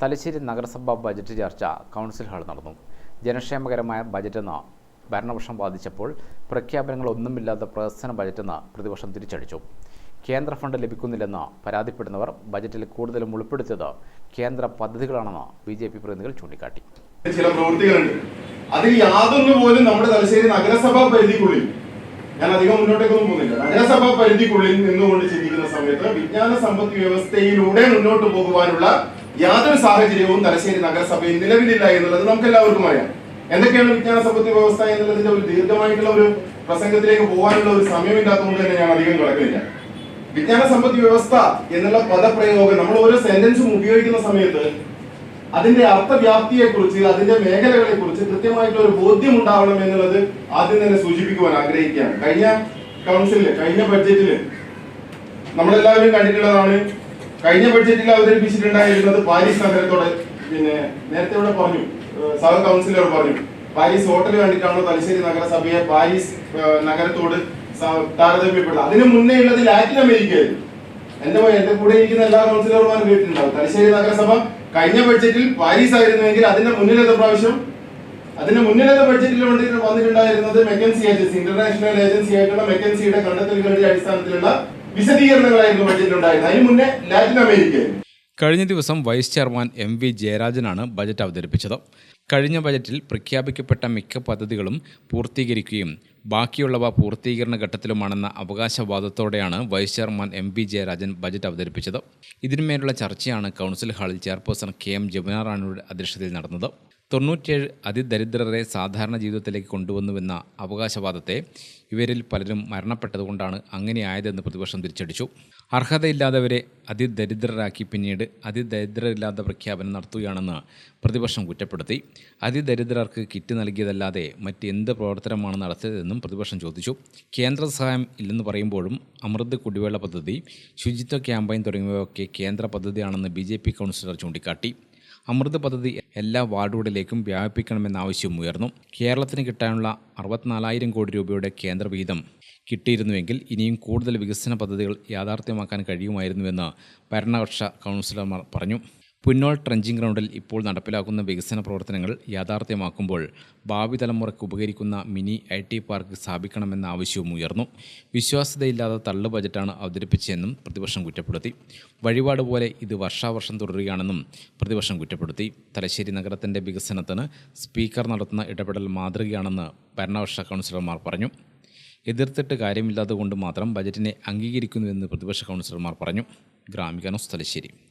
തലശ്ശേരി നഗരസഭാ ബജറ്റ് ചർച്ച council hall നടന്നു. ജനക്ഷേമകരമായ ബജറ്റെന്ന് ഭരണപക്ഷം വാദിച്ചപ്പോൾ പ്രഖ്യാപനങ്ങളൊന്നുമില്ലാത്ത പ്രദർശന ബജറ്റെന്ന് പ്രതിപക്ഷം തിരിച്ചടിച്ചു. കേന്ദ്ര ഫണ്ട് ലഭിക്കുന്നില്ലെന്ന് പരാതിപ്പെടുന്നവർ ബജറ്റിൽ കൂടുതലും ഉൾപ്പെടുത്തിയത് കേന്ദ്ര പദ്ധതികളാണെന്ന് ബി ജെ പി പ്രതിനിധികൾ ചൂണ്ടിക്കാട്ടി. ചില പ്രവൃത്തികളുണ്ട്. അതിൽ യാതൊന്നു പോലും നമ്മുടെ തലശ്ശേരി നഗരസഭാ പരിധിക്കുള്ളിൽ ഞാൻ അധികം മുന്നോട്ടേക്കൊന്നും പോകുന്നില്ല. നഗരസഭാ പരിധിക്കുള്ളിൽ നിന്നുകൊണ്ട് ചിന്തിക്കുന്ന സമയത്ത് വിജ്ഞാന സമ്പദ് വ്യവസ്ഥയിലൂടെ മുന്നോട്ട് പോകുവാനുള്ള യാതൊരു സാഹചര്യവും തലശ്ശേരി നഗരസഭയിൽ നിലവിലില്ല എന്നുള്ളത് നമുക്ക് എല്ലാവർക്കും അറിയാം. എന്തൊക്കെയാണ് വിജ്ഞാന സമ്പത്തി വ്യവസ്ഥ എന്നുള്ളതിന്റെ ഒരു ദീർഘമായിട്ടുള്ള ഒരു പ്രസംഗത്തിലേക്ക് പോകാനുള്ള ഒരു സമയമില്ലാത്തതുകൊണ്ട് തന്നെ ഞാൻ അധികം കിടക്കുന്നില്ല. വിജ്ഞാന സമ്പദ് വ്യവസ്ഥ എന്നുള്ള പദപ്രയോഗം നമ്മൾ ഓരോ സെന്റൻസും ഉപയോഗിക്കുന്ന സമയത്ത് അതിന്റെ അർത്ഥവ്യാപ്തിയെ കുറിച്ച് അതിന്റെ മേഖലകളെ കുറിച്ച് കൃത്യമായിട്ടുള്ള ഒരു ബോധ്യം ഉണ്ടാവണം എന്നുള്ളത് ആദ്യം തന്നെ സൂചിപ്പിക്കുവാൻ ആഗ്രഹിക്കുകയാണ്. കഴിഞ്ഞ കൗൺസിലിൽ കഴിഞ്ഞ ബഡ്ജറ്റിൽ നമ്മളെല്ലാവരും കണ്ടിട്ടുള്ളതാണ് കഴിഞ്ഞ ബഡ്ജറ്റിൽ അവതരിപ്പിച്ചിട്ടുണ്ടായിരുന്നത് പാരീസ് നഗരത്തോടെ. പിന്നെ നേരത്തെ ഇവിടെ പറഞ്ഞു സഹ കൗൺസിലർ പറഞ്ഞു പാരീസ് ഹോട്ടൽ കണ്ടിട്ടാണോ തലശ്ശേരി നഗരസഭയെ പാരീസ് നഗരത്തോട് താരതമ്യപ്പെടുന്നത് അതിന് മുന്നേ ഉള്ളത് ലാറ്റിൻ അമേരിക്കയായിരുന്നു എന്റെ എന്റെ കൂടെ ഇരിക്കുന്ന എല്ലാ കൗൺസിലർമാരും കേട്ടിട്ടുണ്ടാവും. തലശ്ശേരി നഗരസഭ കഴിഞ്ഞ ബഡ്ജറ്റിൽ പാരീസ് ആയിരുന്നുവെങ്കിൽ അതിന്റെ മുന്നിലത്തെ പ്രാവശ്യം അതിന്റെ മുന്നിലത്തെ ബഡ്ജറ്റിൽ വന്നിട്ടുണ്ടായിരുന്നത് മെക്കൻസി ഏജൻസി ഇന്റർനാഷണൽ ഏജൻസി ആയിട്ടുള്ള മെക്കൻസിയുടെ കണ്ടെത്തലുകളുടെ അടിസ്ഥാനത്തിലുള്ള വിശദീകരണങ്ങളായിരുന്നു ബജറ്റിലുണ്ടായിരുന്നത് അതിനു മുന്നേ ലാറ്റിൻ അമേരിക്കയിൽ. കഴിഞ്ഞ ദിവസം വൈസ് ചെയർമാൻ എം വി ജയരാജനാണ് ബജറ്റ് അവതരിപ്പിച്ചത്. കഴിഞ്ഞ ബജറ്റിൽ പ്രഖ്യാപിക്കപ്പെട്ട മിക്ക പദ്ധതികളും പൂർത്തീകരിക്കുകയും ബാക്കിയുള്ളവ പൂർത്തീകരണ ഘട്ടത്തിലുമാണെന്ന അവകാശവാദത്തോടെയാണ് vice chairman M P Jayarajan budget അവതരിപ്പിച്ചത്. ഇതിന്മേലുള്ള ചർച്ചയാണ് കൗൺസിൽ ഹാളിൽ ചെയർപേഴ്സൺ കെ എം ജമുന റാണിയുടെ അധ്യക്ഷതയിൽ നടന്നത്. തൊണ്ണൂറ്റിയേഴ് അതിദരിദ്രരെ സാധാരണ ജീവിതത്തിലേക്ക് കൊണ്ടുവന്നുവെന്ന അവകാശവാദത്തെ ഇവരിൽ പലരും മരണപ്പെട്ടതുകൊണ്ടാണ് അങ്ങനെയായതെന്ന് പ്രതിപക്ഷം തിരിച്ചടിച്ചു. അർഹതയില്ലാത്തവരെ അതിദരിദ്രരാക്കി പിന്നീട് അതിദരിദ്രരില്ലാത്ത പ്രഖ്യാപനം നടത്തുകയാണെന്ന് പ്രതിപക്ഷം കുറ്റപ്പെടുത്തി. അതിദരിദ്രർക്ക് കിറ്റ് നൽകിയതല്ലാതെ മറ്റെന്ത് പ്രവർത്തനമാണ് നടത്തിയതെന്നും പ്രതിപക്ഷം ചോദിച്ചു. കേന്ദ്ര സഹായം ഇല്ലെന്ന് പറയുമ്പോഴും അമൃത് കുടിവെള്ള പദ്ധതി ശുചിത്വ ക്യാമ്പയിൻ തുടങ്ങിയവയൊക്കെ കേന്ദ്ര പദ്ധതിയാണെന്ന് ബി ജെ പി കൗൺസിലർ ചൂണ്ടിക്കാട്ടി. അമൃത് പദ്ധതി എല്ലാ വാർഡുകളിലേക്കും വ്യാപിപ്പിക്കണമെന്ന ആവശ്യവും ഉയർന്നു. കേരളത്തിന് കിട്ടാനുള്ള അറുപത്തിനാലായിരം കോടി രൂപയുടെ കേന്ദ്ര വിഹിതം കിട്ടിയിരുന്നുവെങ്കിൽ ഇനിയും കൂടുതൽ വികസന പദ്ധതികൾ യാഥാർത്ഥ്യമാക്കാൻ കഴിയുമായിരുന്നുവെന്ന് ഭരണപക്ഷ കൗൺസിലർമാർ പറഞ്ഞു. പുന്നോൾ ട്രഞ്ചിങ് ഗ്രൗണ്ടിൽ ഇപ്പോൾ നടപ്പിലാക്കുന്ന വികസന പ്രവർത്തനങ്ങൾ യാഥാർത്ഥ്യമാക്കുമ്പോൾ ഭാവി തലമുറയ്ക്ക് ഉപകരിക്കുന്ന മിനി ഐ ടി പാർക്ക് സ്ഥാപിക്കണമെന്ന ആവശ്യവും ഉയർന്നു. വിശ്വാസ്യതയില്ലാത്ത തള്ളു ബജറ്റാണ് അവതരിപ്പിച്ചതെന്നും പ്രതിപക്ഷം കുറ്റപ്പെടുത്തി. വഴിപാട് പോലെ ഇത് വർഷാവർഷം തുടരുകയാണെന്നും പ്രതിപക്ഷം കുറ്റപ്പെടുത്തി. തലശ്ശേരി നഗരത്തിന്റെ വികസനത്തിന് സ്പീക്കർ നടത്തുന്ന ഇടപെടൽ മാതൃകയാണെന്ന് ഭരണപക്ഷ കൗൺസിലർമാർ പറഞ്ഞു. എതിർത്തിട്ട് കാര്യമില്ലാത്തതുകൊണ്ട് മാത്രം ബജറ്റിനെ അംഗീകരിക്കുന്നുവെന്ന് പ്രതിപക്ഷ കൗൺസിലർമാർ പറഞ്ഞു. ഗ്രാമിക ന്യൂസ് തലശ്ശേരി.